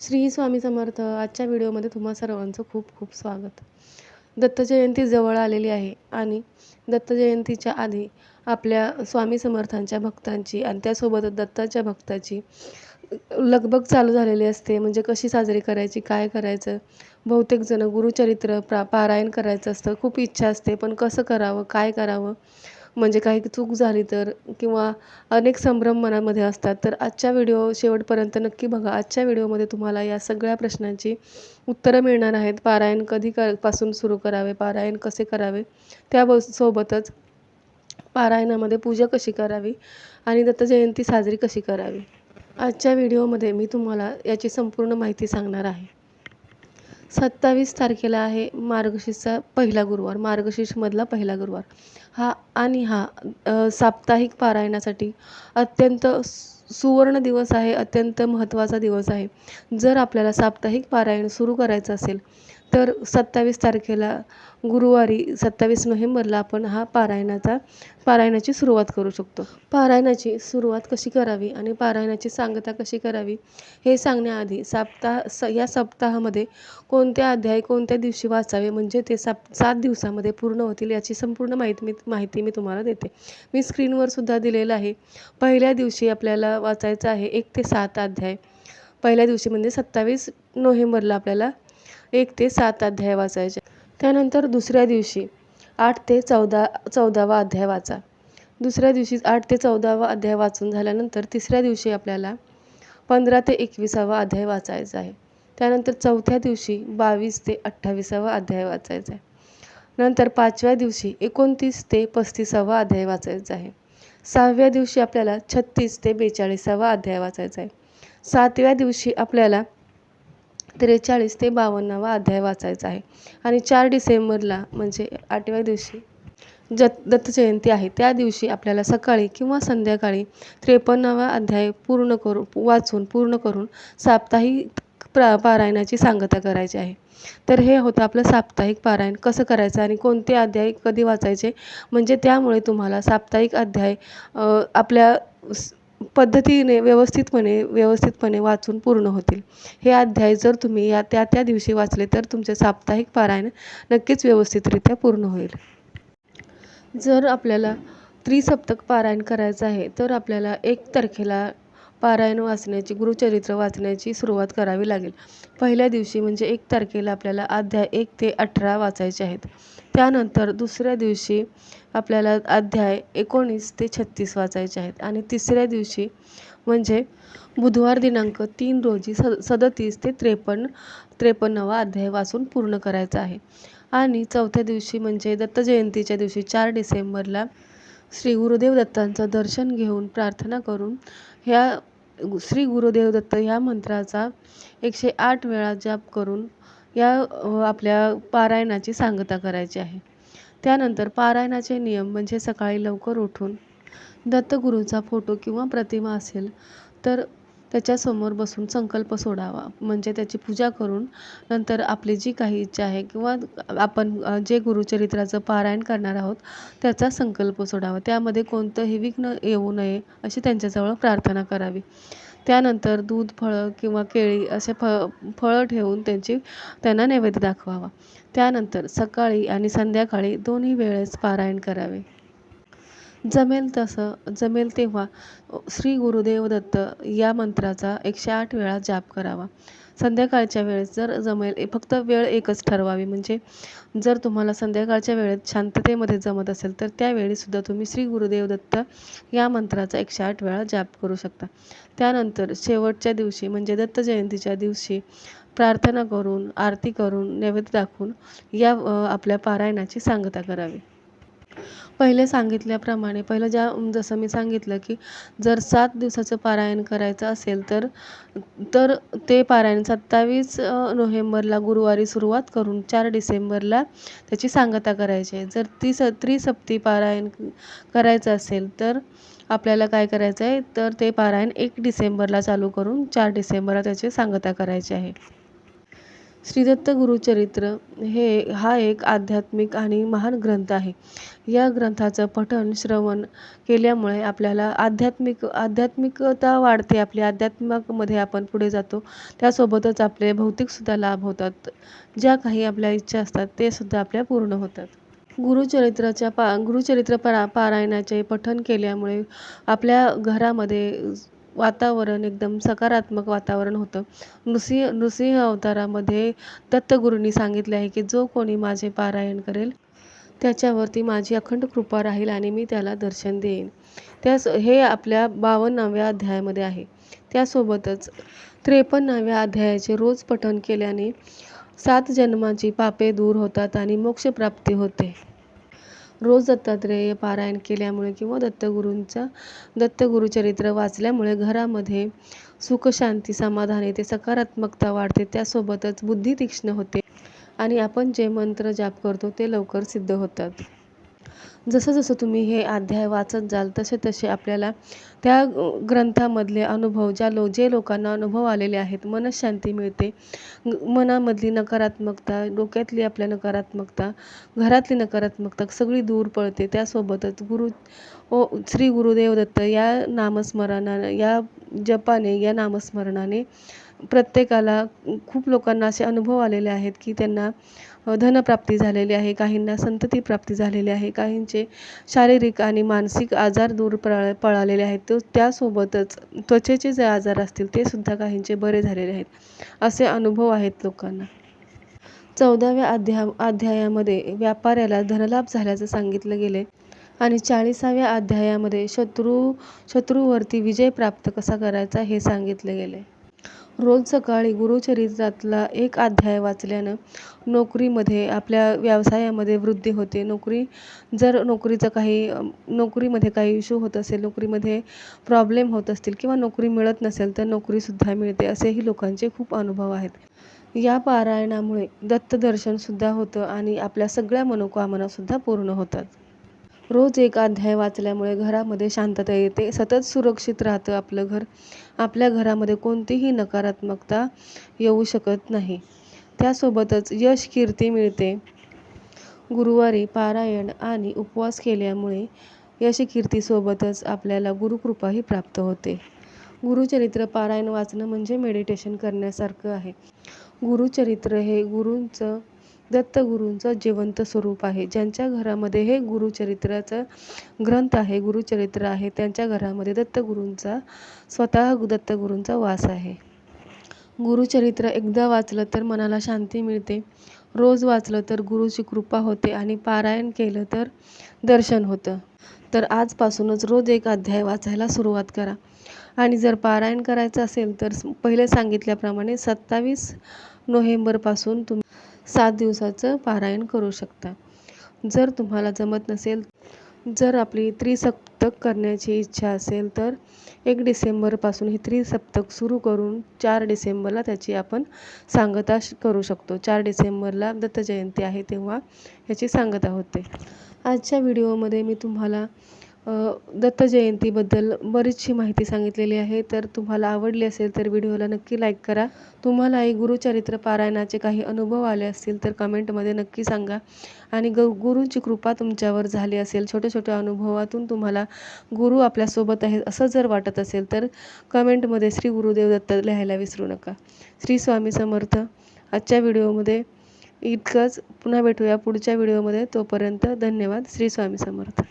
श्री स्वामी समर्थ आजच्या व्हिडिओमध्ये तुम्हा सर्वांचं खूप खूप स्वागत. दत्त जयंती जवळ आलेली आहे आणि दत्त जयंतीच्या आधी आपल्या स्वामी समर्थांच्या भक्तांची आणि त्यासोबतच दत्ताच्या भक्ताची लगबग चालू झालेली असते. म्हणजे कशी साजरी करायची काय करायचं? बहुतेक जण गुरुचरित्र प्रा पारायण करायचं असतं. खूप इच्छा असते. पण कसं करावं काय करावं? म्हणजे काही चूक झाली तर किंवा अनेक संभ्रम मनामध्ये असतात तर आजच्या व्हिडिओ शेवटपर्यंत नक्की बघा. आजच्या व्हिडिओमध्ये तुम्हाला या सगळ्या प्रश्नांची उत्तरं मिळणार आहेत. पारायण कधी क पासून सुरू करावे पारायण कसे करावे त्या सोबतच पारायणामध्ये पूजा कशी करावी आणि दत्त जयंती साजरी कशी करावी. आजच्या व्हिडिओमध्ये मी तुम्हाला याची संपूर्ण माहिती सांगणार आहे. सत्तावीस तारखेला आहे मार्गशीर्षचा पहिला गुरुवार मार्गशीर्षमधला पहिला गुरुवार. हा आणि हा साप्ताहिक पारायणासाठी अत्यंत सु- सुवर्ण दिवस आहे अत्यंत महत्त्वाचा दिवस आहे. जर आपल्याला साप्ताहिक पारायण सुरू करायचं असेल तर सत्तावीस तारखेला गुरुवारी सत्तावीस नोव्हेंबरला आपण हा पारायणाचा पारायणाची सुरुवात करू शकतो. पारायणाची सुरुवात कशी करावी आणि पारायणाची सांगता कशी करावी हे सांगण्याआधी सप्ताह स या सप्ताहामध्ये कोणते अध्याय कोणत्या दिवशी वाचावे म्हणजे ते साप सात दिवसामध्ये पूर्ण होतील याची संपूर्ण माहिती मी माहिती मी तुम्हाला देते. मी स्क्रीनवर सुद्धा दिलेलं आहे. पहिल्या दिवशी आपल्याला वाचायचं आहे एक ते सात अध्याय. पहिल्या दिवशी म्हणजे सत्तावीस नोव्हेंबरला आपल्याला एक ते सात अध्याय वाचायचे. त्यानंतर दुसऱ्या दिवशी आठ ते चौदा चौदावा अध्याय वाचा. दुसऱ्या दिवशी आठ ते चौदावा अध्याय वाचून झाल्यानंतर तिसऱ्या दिवशी आपल्याला पंधरा ते एकविसावा अध्याय वाचायचा आहे. त्यानंतर चौथ्या दिवशी बावीस ते अठ्ठावीसावा अध्याय वाचायचा आहे. नंतर पाचव्या दिवशी एकोणतीस ते पस्तीसावा अध्याय वाचायचा आहे. सहाव्या दिवशी आपल्याला छत्तीस ते बेचाळीसावा अध्याय वाचायचा आहे. सातव्या दिवशी आपल्याला त्रेचाळीस ते बावन्नावा अध्याय वाचायचा आहे. आणि चार डिसेंबरला म्हणजे आठव्या दिवशी जत दत्तजयंती आहे. त्या दिवशी आपल्याला सकाळी किंवा संध्याकाळी त्रेपन्नावा अध्याय पूर्ण करू वाचून पूर्ण करून साप्ताहिक प्रा पारायणाची सांगता करायची आहे. तर हे होतं आपलं साप्ताहिक पारायण. कसं करायचं आणि कोणते अध्याय कधी वाचायचे? म्हणजे त्यामुळे तुम्हाला साप्ताहिक अध्याय आपल्या स- पद्धतीने व्यवस्थितपणे व्यवस्थितपणे वाचून पूर्ण होतील. हे अध्याय जर तुम्ही या त्या त्या दिवशी वाचले तर तुमचे साप्ताहिक पारायण नक्कीच व्यवस्थितरित्या पूर्ण होईल. जर आपल्याला त्रिसप्तक पारायण करायचं आहे तर आपल्याला एक तारखेला पारायण वाचण्याची गुरुचरित्र वाचण्याची सुरुवात करावी लागेल. पहिल्या दिवशी म्हणजे एक तारखेला आपल्याला अध्याय एक ते अठरा वाचायचे आहेत. त्यानंतर दुसऱ्या दिवशी आपल्याला अध्याय एकोणीस ते छत्तीस वाचायचे आहेत. आणि तिसऱ्या दिवशी म्हणजे बुधवार दिनांक तीन रोजी स सदतीस ते त्रेपन्न त्रेपन्नवा अध्याय वाचून पूर्ण करायचा आहे. आणि चौथ्या दिवशी म्हणजे दत्त जयंतीच्या दिवशी चार डिसेंबरला श्री गुरुदेव दत्तांचं दर्शन घेऊन प्रार्थना करून ह्या श्री गुरुदेव दत्त ह्या मंत्राचा एकशे आठ वेळा जाप करून या आपल्या पारायणाची सांगता करायची आहे. त्यानंतर पारायणाचे नियम म्हणजे सकाळी लवकर उठून दत्तगुरूंचा फोटो किंवा प्रतिमा असेल तर त्याच्यासमोर बसून संकल्प सोडावा. म्हणजे त्याची पूजा करून नंतर आपली जी काही इच्छा आहे किंवा आपण जे गुरुचरित्राचं पारायण करणार आहोत त्याचा संकल्प सोडावा. त्यामध्ये कोणतंही विघ्न येऊ नये अशी त्यांच्याजवळ प्रार्थना करावी. त्यानंतर दूध फळं किंवा केळी असे फ फळं ठेवून त्यांची त्यांना नैवेद्य दाखवावा. त्यानंतर सकाळी आणि संध्याकाळी दोन्ही वेळेस पारायण करावे. जमेल तसं जमेल तेव्हा श्री गुरुदेव दत्त या मंत्राचा एकशे आठ वेळा जाप करावा. संध्याकाळच्या वेळेस जर जमेल ए- फक्त वेळ एकच ठरवावी. म्हणजे जर तुम्हाला संध्याकाळच्या वेळेत शांततेमध्ये जमत असेल तर त्यावेळीसुद्धा तुम्ही श्री गुरुदेव दत्त या मंत्राचा एकशे आठ वेळा जाप करू शकता. त्यानंतर शेवटच्या दिवशी म्हणजे दत्त जयंतीच्या दिवशी प्रार्थना करून आरती करून नैवेद्य दाखवून या आपल्या पारायणाची सांगता करावी. पहिले सांगितल्याप्रमाणे पहिलं ज्या जसं मी सांगितलं की जर सात दिवसाचं पारायण करायचं असेल तर तर ते पारायण सत्तावीस नोव्हेंबरला गुरुवारी सुरुवात करून चार डिसेंबरला त्याची सांगता करायची. आहे जर ती स त्रिसप्ती पारायण करायचं असेल तर आपल्याला काय करायचं आहे तर ते पारायण एक डिसेंबरला चालू करून चार डिसेंबरला त्याची सांगता करायची आहे. श्रीदत्त गुरुचरित्र हे हा एक आध्यात्मिक आणि महान ग्रंथ आहे. या ग्रंथाचं पठण श्रवण केल्यामुळे आपल्याला आध्यात्मिक आध्यात्मिकता वाढते आपली अध्यात्मामध्ये आपण पुढे जातो. त्यासोबतच आपले भौतिकसुद्धा लाभ होतात. ज्या काही आपल्या इच्छा असतात ते सुद्धा आपल्या पूर्ण होतात. गुरुचरित्राच्या पा गुरुचरित्र परा पारायणाचे पठण केल्यामुळे आपल्या घरामध्ये वातावरण एकदम सकारात्मक वातावरण होतं. नृसिंह नृसिंह अवतारामध्ये दत्तगुरूंनी सांगितले आहे की जो कोणी माझे पारायण करेल त्याच्यावरती माझी अखंड कृपा राहील आणि मी त्याला दर्शन देईन. त्यास हे आपल्या बावन्नाव्या अध्यायामध्ये आहे. त्यासोबतच त्रेपन्नाव्या अध्यायाचे रोज पठण केल्याने सात जन्माची पापे दूर होतात आणि मोक्षप्राप्ती होते. रोज दत्तात्रेय पारायण केल्यामुळे किंवा दत्तगुरूंचा दत्तगुरुचरित्र वाचल्यामुळे घरामध्ये सुख शांती समाधान येते सकारात्मकता वाढते त्यासोबतच बुद्धी तीक्ष्ण होते. आणि आपण जे मंत्र जाप करतो ते लवकर सिद्ध होतात. जसं जसं तुम्ही हे अध्याय वाचत जाल तसे तसे आपल्याला त्या ग्रंथामधले अनुभव ज्या लो जे लोकांना अनुभव आलेले आहेत मनशांती मिळते. मनामधली नकारात्मकता डोक्यातली आपल्या नकारात्मकता घरातली नकारात्मकता सगळी दूर पळते. त्यासोबतच गुरु ओ श्री गुरुदेव दत्त या नामस्मरणानं या जपाने या नामस्मरणाने प्रत्येकाला खूप लोकांना असे अनुभव आलेले आहेत की त्यांना धनप्राप्ती झालेली आहे काहींना संतती प्राप्ती झालेली आहे काहींचे शारीरिक आणि मानसिक आजार दूर पळ पळालेले आहेत. तो त्यासोबतच त्वचेचे जे आजार असतील ते सुद्धा काहींचे बरे झालेले आहेत असे अनुभव आहेत लोकांना. चौदाव्या अध्या अध्यायामध्ये व्यापाऱ्याला धनलाभ झाल्याचं सांगितलं गेले आणि चाळीसाव्या अध्यायामध्ये शत्रू शत्रूवरती विजय प्राप्त कसा करायचा हे सांगितले गेले. रोज सकाळी गुरुचरित्रातला एक अध्याय वाचल्यानं नोकरीमध्ये आपल्या व्यवसायामध्ये वृद्धी होते. नोकरी जर नोकरीचं काही नोकरीमध्ये काही इश्यू होत असेल नोकरीमध्ये प्रॉब्लेम होत असतील किंवा नोकरी मिळत नसेल तर नोकरीसुद्धा मिळते असेही लोकांचे खूप अनुभव आहेत. या पारायणामुळे दत्तदर्शनसुद्धा होतं आणि आपल्या सगळ्या मनोकामनासुद्धा पूर्ण होतात. रोज एक अध्याय वाचल्यामुळे घरामध्ये शांतता येते. सतत सुरक्षित राहतं आपलं घर. आपल्या घरामध्ये कोणतीही नकारात्मकता येऊ शकत नाही. त्यासोबतच यश कीर्ती मिळते. गुरुवारी पारायण आणि उपवास केल्यामुळे यश कीर्तीसोबतच आपल्याला गुरुकृपाही प्राप्त होते. गुरुचरित्र पारायण वाचणं म्हणजे मेडिटेशन करण्यासारखं आहे. गुरुचरित्र हे गुरूंचं दत्तगुरूंचं जिवंत स्वरूप आहे. ज्यांच्या घरामध्ये हे गुरुचरित्राचं ग्रंथ आहे गुरुचरित्र आहे त्यांच्या घरामध्ये दत्तगुरूंचा स्वतः दत्तगुरूंचा वास आहे. गुरुचरित्र एकदा वाचलं तर मनाला शांती मिळते. रोज वाचलं तर गुरुची कृपा होते आणि पारायण केलं तर दर्शन होतं. तर आजपासूनच रोज एक अध्याय वाचायला सुरुवात करा. आणि जर पारायण करायचं असेल तर पहिले सांगितल्याप्रमाणे सत्तावीस नोव्हेंबरपासून तुम्ही सात दिवसाचं पारायण करू शकता. जर तुम्हाला जमत नसेल जर आपली त्रिसप्तक करण्याची इच्छा असेल तर एक डिसेंबरपासून ही त्रिसप्तक सुरू करून चार डिसेंबरला त्याची आपण सांगता करू शकतो. चार डिसेंबरला दत्तजयंती आहे तेव्हा याची सांगता होते. आजच्या व्हिडिओमध्ये मी तुम्हाला दत्त जयंतीबद्दल बरीचशी माहिती सांगितलेली आहे. तर तुम्हाला आवडली असेल तर व्हिडिओला नक्की लाईक करा. तुम्हालाही गुरुचरित्र पारायणाचे काही अनुभव आले असतील तर कमेंटमध्ये नक्की सांगा. आणि ग गुरूंची कृपा तुमच्यावर झाली असेल छोट्या छोट्या अनुभवातून तुम्हाला गुरु आपल्यासोबत आहे असं जर वाटत असेल तर कमेंटमध्ये श्री गुरुदेव दत्त लिहायला विसरू नका. श्री स्वामी समर्थ आजच्या व्हिडिओमध्ये इतकंच. पुन्हा भेटूया पुढच्या व्हिडिओमध्ये. तोपर्यंत धन्यवाद. श्री स्वामी समर्थ.